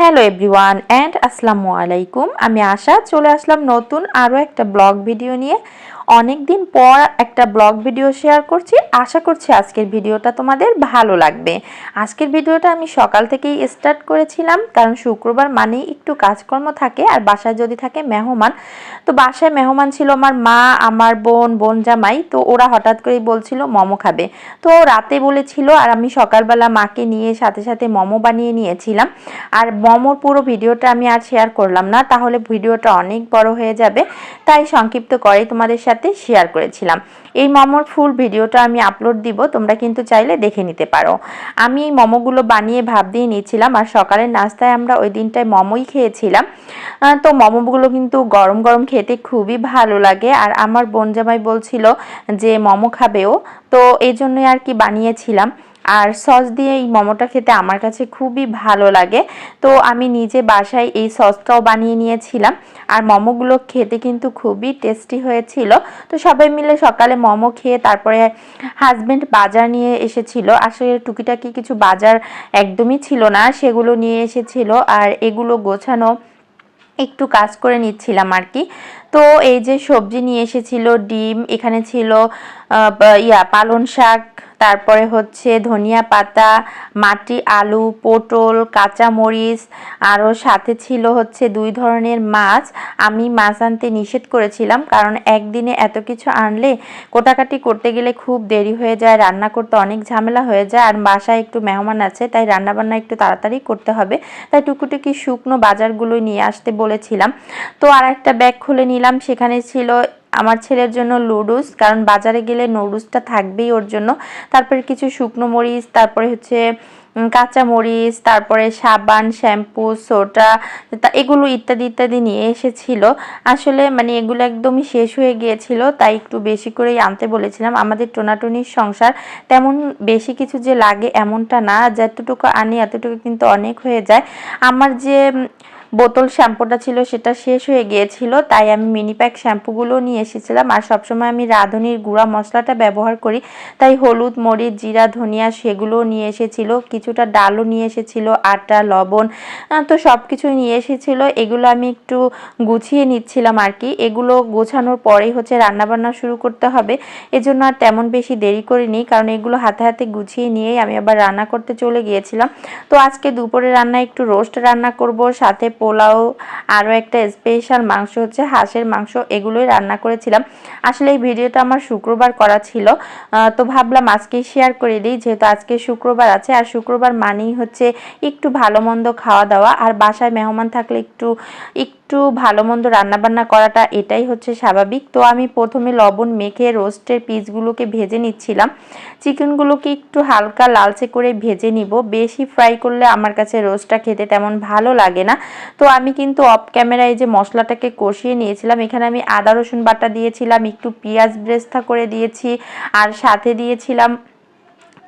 Hello everyone and আসসালামু আলাইকুম আমি আশা, চলে আসলাম নতুন আরও একটা ব্লগ ভিডিও নিয়ে। অনেক দিন পর একটা ব্লগ ভিডিও শেয়ার করছি। আশা করছি আজকের ভিডিওটা তোমাদের ভালো লাগবে। আজকের ভিডিওটা আমি সকাল থেকেই স্টার্ট করেছিলাম, কারণ শুক্রবার মানেই একটু কাজকর্ম থাকে আর বাসায় যদি থাকে মেহমান। তো বাসায় মেহমান ছিল আমার মা, আমার বোন বোন জামাই, তো ওরা হঠাৎ করেই বলছিল মোমো খাবে। তো রাতে বলেছিল আর আমি সকালবেলা মাকে নিয়ে সাথে সাথে মোমো বানিয়ে নিয়েছিলাম। আর মোমোর পুরো ভিডিওটা আমি আর শেয়ার করলাম না, তাহলে ভিডিওটা অনেক বড় হয়ে যাবে। তাই সংক্ষিপ্ত করে তোমাদের সাথে শেয়ার করেছিলাম। এই মোমোর ফুল ভিডিওটা আমি আপলোড দিব, তোমরা কিন্তু চাইলে দেখে নিতে পারো। আমি এই মোমোগুলো বানিয়ে ভাব দিয়ে নিয়েছিলাম আর সকালের নাস্তায় আমরা ওই দিনটায় মোমোই খেয়েছিলাম। তো মোমোগুলো কিন্তু গরম গরম খেতে খুবই ভালো লাগে আর আমার বোন জামাই বলছিল যে মোমো খাবেও তো এই জন্যই আর কি বানিয়েছিলাম। আর সস দিয়ে এই মোমোটা খেতে আমার কাছে খুবই ভালো লাগে। তো আমি নিজে বাসায় এই সসটাও বানিয়ে নিয়েছিলাম। আর মোমোগুলো খেতে কিন্তু খুবই টেস্টি হয়েছিল। তো সবাই মিলে সকালে মোমো খেয়ে তারপরে হাজব্যান্ড বাজার নিয়ে এসেছিল। আসলে টুকিটাকি কিছু বাজার একদমই ছিল না, সেগুলো নিয়ে এসেছিল। আর এগুলো গোছানো একটু কাজ করে নিচ্ছিলাম আর কি। তো এই যে সবজি নিয়ে এসেছিল, ডিম, এখানে ছিল ইয়া পালন শাক, তারপরে হচ্ছে ধনিয়া পাতা, মাটি, আলু, পটল, কাঁচামরিচ আরও সাথে ছিল হচ্ছে দুই ধরনের মাছ। আমি মাছ আনতে নিষেধ করেছিলাম, কারণ একদিনে এত কিছু আনলে কোটাকাটি করতে গেলে খুব দেরি হয়ে যায়, রান্না করতে অনেক ঝামেলা হয়ে যায়, আর বাসায় একটু মেহমান আছে, তাই রান্নাবান্না একটু তাড়াতাড়ি করতে হবে। তাই টুকুটুকি শুকনো বাজারগুলো নিয়ে আসতে বলেছিলাম। তো আর একটা ব্যাগ খুলে নিলাম। সেখানে ছিল আমার ছেলের জন্য লুডুস কারণ বাজারে গেলে নুডলসটা থাকবেই ওর জন্য। তারপরে কিছু শুকনো মরিচ, তারপরে হচ্ছে কাঁচা মরিচ, তারপরে সাবান, শ্যাম্পু সোটা এগুলো ইত্যাদি ইত্যাদি নিয়ে এসেছিল। আসলে মানে এগুলো একদমই শেষ হয়ে গিয়েছিল, তাই একটু বেশি করেই আনতে বলেছিলাম। আমাদের টোনাটনির সংসার তেমন বেশি কিছু যে লাগে এমনটা না, যতটুকু আনি এতটুকু কিন্তু অনেক হয়ে যায়। আমার যে বোতল শ্যাম্পুটা ছিল সেটা শেষ হয়ে গিয়েছিল, তাই আমি মিনি প্যাক শ্যাম্পুগুলো নিয়ে এসেছিলাম। আর সবসময় আমি রাঁধুনির গুঁড়া মশলাটা ব্যবহার করি, তাই হলুদ, মরিচ, জিরা, ধনিয়া সেগুলো নিয়ে এসেছিল, কিছুটা ডালও নিয়ে এসেছিল, আটা, লবণ তো সব কিছুই নিয়ে এসেছিল। এগুলো আমি একটু গুছিয়ে নিচ্ছিলাম আর কি। এগুলো গোছানোর পরেই হচ্ছে রান্নাবান্না শুরু করতে হবে। এজন্য আর তেমন বেশি দেরি করিনি, কারণ এগুলো হাতে হাতে গুছিয়ে নিয়েই আমি আবার রান্না করতে চলে গিয়েছিলাম। তো আজকে দুপুরে রান্না একটু রোস্ট রান্না করব, সাথে পোলাও, আরও একটা স্পেশাল মাংস হচ্ছে হাঁসের মাংস, এগুলোই রান্না করেছিলাম। আসলে এই ভিডিওটা আমার শুক্রবার করা ছিল। তো ভাবলাম আজকেই শেয়ার করে দিই, যেহেতু আজকে শুক্রবার আছে, আর শুক্রবার মানেই হচ্ছে একটু ভালো মন্দ খাওয়া দাওয়া, আর বাসায় মেহমান থাকলে একটু একটু ভালো মন্দ রান্নাবান্না করাটা এটাই হচ্ছে স্বাভাবিক। তো আমি প্রথমে লবণ মেখে রোস্টের পিসগুলোকে ভেজে নিচ্ছিলাম। চিকেনগুলোকে একটু হালকা লালচে করে ভেজে নিব। বেশি ফ্রাই করলে আমার কাছে রোস্টটা খেতে তেমন ভালো লাগে না। তো আমি কিন্তু অফ ক্যামেরায় যে মশলাটাকে কষিয়ে নিয়েছিলাম, এখানে আমি আদা রসুন বাটা দিয়েছিলাম, একটু পেঁয়াজ ব্রেস্তা করে দিয়েছি, আর সাথে দিয়েছিলাম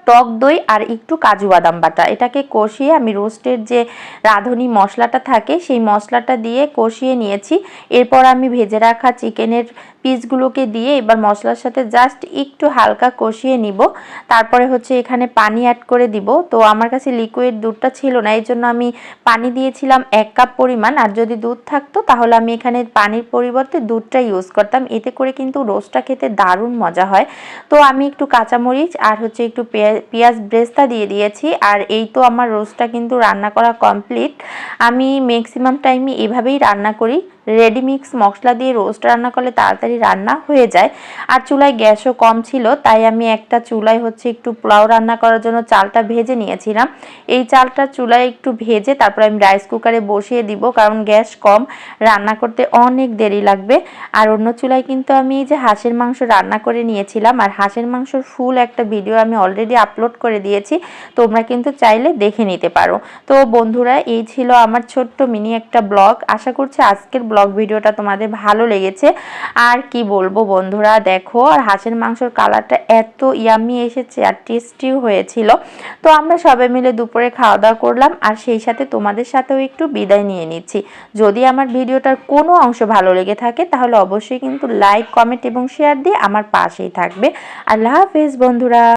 টক দই আর একটু কাজু বাদাম বাটা। এটাকে কষিয়ে আমি রোস্টের যে রাঁধুনি মশলাটা থাকে, সেই মশলাটা দিয়ে কষিয়ে নিয়েছি। এরপর আমি ভেজে রাখা চিকেনের পিসগুলোকে দিয়ে এবার মশলার সাথে জাস্ট একটু হালকা কষিয়ে নিব। তারপরে হচ্ছে এখানে পানি অ্যাড করে দিব। তো আমার কাছে লিকুইড দুধটা ছিল না, এই জন্য আমি পানি দিয়েছিলাম এক কাপ পরিমাণ। আর যদি দুধ থাকতো, তাহলে আমি এখানে পানির পরিবর্তে দুধটা ইউজ করতাম। এতে করে কিন্তু রোস্টটা খেতে দারুণ মজা হয়। তো আমি একটু কাঁচামরিচ আর হচ্ছে একটু পেঁয়াজ ব্রেস্তা দিয়ে দিয়েছি। আর এই তো আমার রোস্টটা কিন্তু রান্না করা কমপ্লিট আমি ম্যাক্সিমাম টাইমে এভাবেই রান্না করি। রেডি মিক্স মশলা দিয়ে রোস্ট রান্না করলে তাড়াতাড়ি রান্না হয়ে যায়। আর চুলায় গ্যাসও কম ছিল, তাই আমি একটা চুলায় হচ্ছে একটু পোলাও রান্না করার জন্য চালটা ভেজে নিয়েছিলাম। এই চালটা চুলায় একটু ভেজে তারপর আমি রাইস কুকারে বসিয়ে দিব, কারণ গ্যাস কম, রান্না করতে অনেক দেরি লাগবে। আর অন্য চুলায় কিন্তু আমি এই যে হাঁসের মাংস রান্না করে নিয়েছিলাম, আর হাঁসের মাংসর ফুল একটা ভিডিও আমি অলরেডি আপলোড করে দিয়েছি, তোমরা কিন্তু চাইলে দেখে নিতে পারো। তো বন্ধুরা, এই ছিল আমার ছোট্ট মিনি একটা ব্লগ। আশা করছি আজকের ব্লগ ভিডিওটা তোমাদের ভালো লেগেছে। আর কি বলব বন্ধুরা, দেখো, আর হাঁসের মাংসর কালারটা এত ইয়ামি এসেছে আর টেস্টিও হয়েছিল। তো আমরা সবাই মিলে দুপুরে খাওয়া দাওয়া করলাম আর সেই সাথে তোমাদের সাথেও একটু বিদায় নিয়ে নিচ্ছি। যদি আমার ভিডিওটার কোনো অংশ ভালো লেগে থাকে, তাহলে অবশ্যই কিন্তু লাইক কমেন্ট এবং শেয়ার দিয়ে আমার পাশেই থাকবে। আল্লাহ হাফেজ বন্ধুরা।